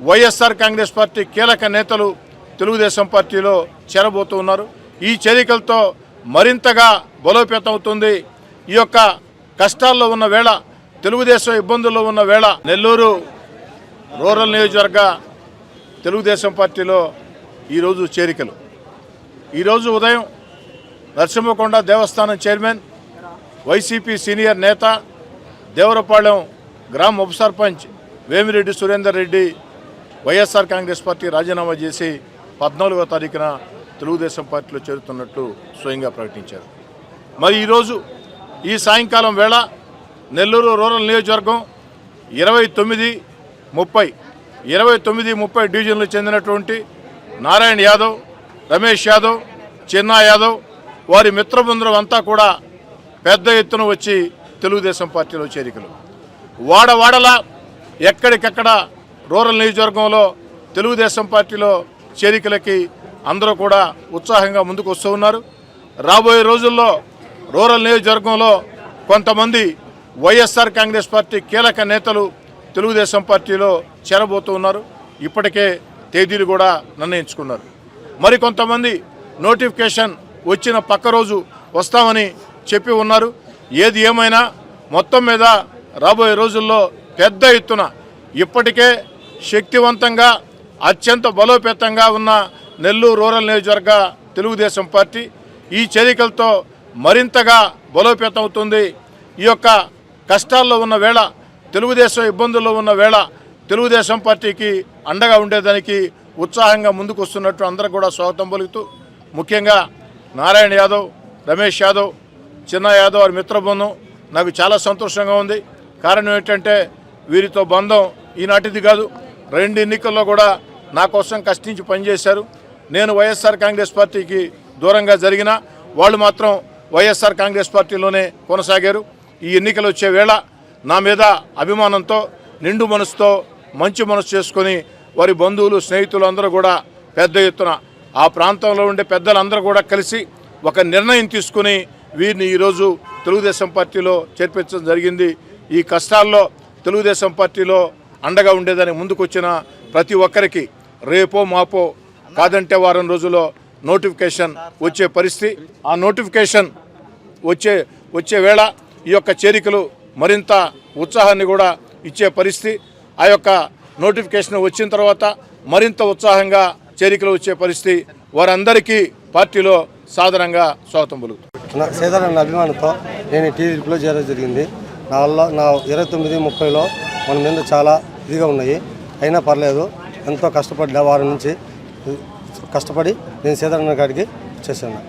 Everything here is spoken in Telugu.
వైఎస్ఆర్ కాంగ్రెస్ పార్టీ కీలక నేతలు తెలుగుదేశం పార్టీలో చేరబోతూ ఉన్నారు ఈ చేరికలతో మరింతగా బలోపేతం అవుతుంది. ఈ యొక్క కష్టాల్లో ఉన్న వేళ తెలుగుదేశం ఇబ్బందుల్లో ఉన్న వేళ నెల్లూరు రూరల్ నియోజకవర్గ తెలుగుదేశం పార్టీలో ఈరోజు చేరికలు. ఈరోజు ఉదయం నరసింహకొండ దేవస్థానం చైర్మన్ వైసీపీ సీనియర్ నేత దేవరపాళెం గ్రామ ఉప sarpanch Vemireddy Surender Reddy YSR Congress party రాజీనామా చేసి పద్నాలుగో తారీఖున తెలుగుదేశం పార్టీలో చేరుతున్నట్లు స్వయంగా ప్రకటించారు. మరి ఈరోజు ఈ సాయంకాలం వేళ నెల్లూరు రూరల్ నియోజకవర్గం ఇరవై తొమ్మిది ముప్పై ఇరవై తొమ్మిది ముప్పై డివిజన్లు చెందినటువంటి నారాయణ యాదవ్ రమేష్ యాదవ్ చిన్నా యాదవ్ వారి మిత్రబృందం అంతా కూడా పెద్ద ఎత్తున వచ్చి తెలుగుదేశం పార్టీలో చేరికలు. వాడవాడలా ఎక్కడికెక్కడ రూరల్ నియోజకవర్గంలో తెలుగుదేశం పార్టీలో చేరికలకి అందరూ కూడా ఉత్సాహంగా ముందుకు వస్తూ ఉన్నారు. రాబోయే రోజుల్లో రూరల్ నియోజకవర్గంలో కొంతమంది వైఎస్ఆర్ కాంగ్రెస్ పార్టీ కీలక నేతలు తెలుగుదేశం పార్టీలో చేరబోతూ ఉన్నారు. ఇప్పటికే తేదీలు కూడా నిర్ణయించుకున్నారు. మరికొంతమంది నోటిఫికేషన్ వచ్చిన పక్క రోజు వస్తామని చెప్పి ఉన్నారు. ఏది ఏమైనా మొత్తం మీద రాబోయే రోజుల్లో పెద్ద ఎత్తున ఇప్పటికే శక్తివంతంగా అత్యంత బలోపేతంగా ఉన్న నెల్లూరు రూరల్ నియోజకవర్గ తెలుగుదేశం పార్టీ ఈ చేరికలతో మరింతగా బలోపేతం అవుతుంది. ఈ యొక్క కష్టాల్లో ఉన్న వేళ తెలుగుదేశం ఇబ్బందుల్లో ఉన్న వేళ తెలుగుదేశం పార్టీకి అండగా ఉండేదానికి ఉత్సాహంగా ముందుకు వస్తున్నట్టు అందరూ కూడా స్వాగతం పలుకుతూ ముఖ్యంగా నారాయణ యాదవ్ రమేష్ యాదవ్ చిన్న యాదవ్ వారి మిత్రబృందం నాకు చాలా సంతోషంగా ఉంది. కారణం ఏంటంటే వీరితో బంధం ఈనాటిది కాదు. రెండు ఎన్నికల్లో కూడా నా కోసం కష్టించి పనిచేశారు. నేను వైఎస్ఆర్ కాంగ్రెస్ పార్టీకి దూరంగా జరిగిన వాళ్ళు మాత్రం వైఎస్ఆర్ కాంగ్రెస్ పార్టీలోనే కొనసాగారు. ఈ ఎన్నికలు వచ్చే వేళ నా మీద అభిమానంతో నిండు మనసుతో మంచి మనసు చేసుకొని వారి బంధువులు స్నేహితులు అందరూ కూడా పెద్ద ఎత్తున ఆ ప్రాంతంలో ఉండే పెద్దలందరూ కూడా కలిసి ఒక నిర్ణయం తీసుకుని వీరిని ఈరోజు తెలుగుదేశం పార్టీలో చేర్పించడం జరిగింది. ఈ కష్టాల్లో తెలుగుదేశం పార్టీలో అండగా ఉండేదని ముందుకొచ్చిన ప్రతి ఒక్కరికి రేపో మాపో కాదంటే వారం రోజుల్లో నోటిఫికేషన్ వచ్చే పరిస్థితి. ఆ నోటిఫికేషన్ వచ్చే వచ్చే వేళ ఈ యొక్క చేరికలు మరింత ఉత్సాహాన్ని కూడా ఇచ్చే పరిస్థితి. ఆ యొక్క నోటిఫికేషన్ వచ్చిన తర్వాత మరింత ఉత్సాహంగా చేరికలు వచ్చే పరిస్థితి. వారందరికీ పార్టీలో సాధారణంగా స్వాగతం పలుకుతుంది. నా సీతారామన్ అభిమానంతో నేను టీడీపీలో చేరడం జరిగింది. నా వల్ల నా ఇరవై తొమ్మిది ముప్పైలో మన మీద చాలా ఇదిగా ఉన్నాయి. అయినా పర్లేదు ఎంతో కష్టపడి వారం నుంచి కష్టపడి నేను సీతారామ గారికి చేశాను.